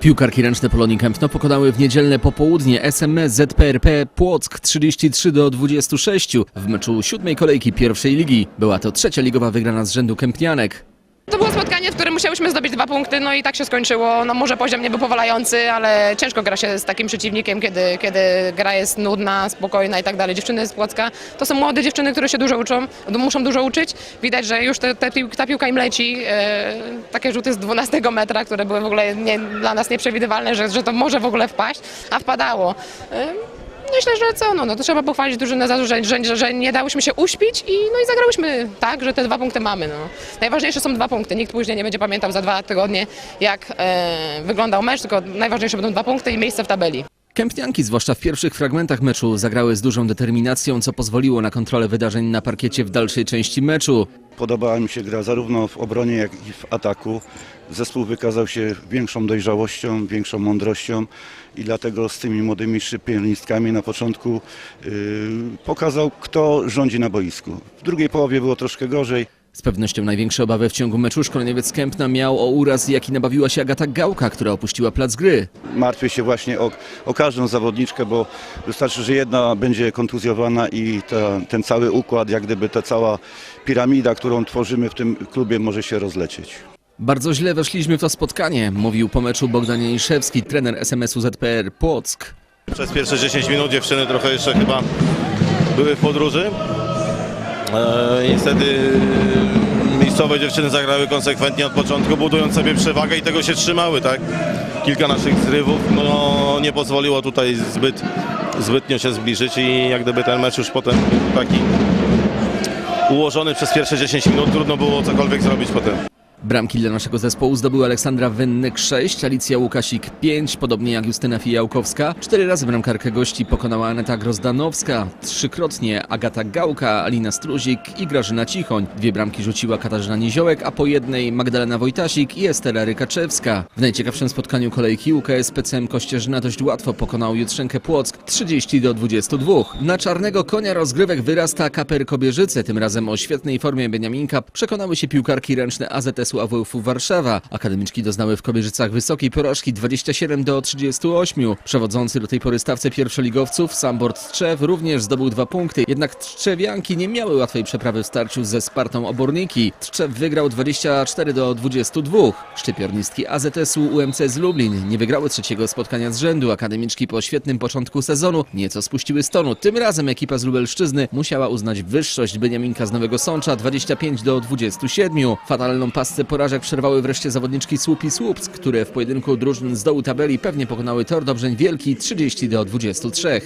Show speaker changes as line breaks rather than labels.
Piłkarki ręczne Polonii Kępno pokonały w niedzielne popołudnie SMS ZPRP Płock 33 do 26 w meczu siódmej kolejki pierwszej ligi. Była to trzecia ligowa wygrana z rzędu Kępnianek.
To było spotkanie, w którym musiałyśmy zdobyć dwa punkty, no i tak się skończyło. No może poziom nie był powalający, ale ciężko gra się z takim przeciwnikiem, kiedy, kiedy gra jest nudna, spokojna i tak dalej. Dziewczyny z Płocka to są młode dziewczyny, które się dużo uczą, muszą dużo uczyć. Widać, że już te, te, ta piłka im leci. E, takie rzuty z 12 metra, które były w ogóle nie, dla nas nieprzewidywalne, że, że to może w ogóle wpaść, a wpadało. E, Myślę, że co, no, no to trzeba pochwalić drużynę za to, że, że, że nie dałyśmy się uśpić i, no i zagrałyśmy tak, że te dwa punkty mamy. No. Najważniejsze są dwa punkty. Nikt później nie będzie pamiętał za dwa tygodnie, jak e, wyglądał mecz, tylko najważniejsze będą dwa punkty i miejsce w tabeli.
Kępnianki, zwłaszcza w pierwszych fragmentach meczu, zagrały z dużą determinacją, co pozwoliło na kontrolę wydarzeń na parkiecie w dalszej części meczu.
Podobała mi się gra zarówno w obronie, jak i w ataku. Zespół wykazał się większą dojrzałością, większą mądrością i dlatego z tymi młodymi szybienistkami na początku yy, pokazał, kto rządzi na boisku. W drugiej połowie było troszkę gorzej.
Z pewnością największe obawy w ciągu meczu szkoleniowiec Kępna miał o uraz, jaki nabawiła się Agata Gałka, która opuściła plac gry.
Martwię się właśnie o, o każdą zawodniczkę, bo wystarczy, że jedna będzie kontuzjowana i ta, ten cały układ, jak gdyby ta cała piramida, którą tworzymy w tym klubie może się rozlecieć.
Bardzo źle weszliśmy w to spotkanie, mówił po meczu Bogdan Janiszewski, trener SMS-u ZPR Płock.
Przez pierwsze 10 minut dziewczyny trochę jeszcze chyba były w podróży. E, niestety e, miejscowe dziewczyny zagrały konsekwentnie od początku, budując sobie przewagę i tego się trzymały, tak? Kilka naszych zrywów no, nie pozwoliło tutaj zbyt, zbytnio się zbliżyć i jak gdyby ten mecz już potem taki ułożony przez pierwsze 10 minut, trudno było cokolwiek zrobić potem.
Bramki dla naszego zespołu zdobyła Aleksandra Wennyk 6, Alicja Łukasik 5, podobnie jak Justyna Fijałkowska. Cztery razy bramkarkę gości pokonała Aneta Grozdanowska, trzykrotnie Agata Gałka, Alina Struzik i Grażyna Cichoń. Dwie bramki rzuciła Katarzyna Niziołek, a po jednej Magdalena Wojtasik i Estela Rykaczewska. W najciekawszym spotkaniu kolejki UKS PCM Kościerzyna dość łatwo pokonał Jutrzenkę Płock 30 do 22. Na czarnego konia rozgrywek wyrasta Kaper Kobierzyce, tym razem o świetnej formie Beniaminka przekonały się piłkarki ręczne AZS-u AWF-u Warszawa. Akademiczki doznały w Kobierzycach wysokiej porażki 27 do 38. Przewodzący do tej pory stawce pierwszoligowców Sambord Tczew również zdobył dwa punkty, jednak Tczewianki nie miały łatwej przeprawy w starciu ze Spartą Oborniki. Tczew wygrał 24 do 22. Szczypiornistki AZS-u UMC z Lublin nie wygrały trzeciego spotkania z rzędu. Akademiczki po świetnym początku sezonu nieco spuściły z tonu. Tym razem ekipa z Lubelszczyzny musiała uznać wyższość Beniaminka z Nowego Sącza 25 do 27. Fatalną porażek przerwały wreszcie zawodniczki Słup i Słupsk, które w pojedynku drużyn z dołu tabeli pewnie pokonały Tor Dobrzeń Wielki 30 do 23.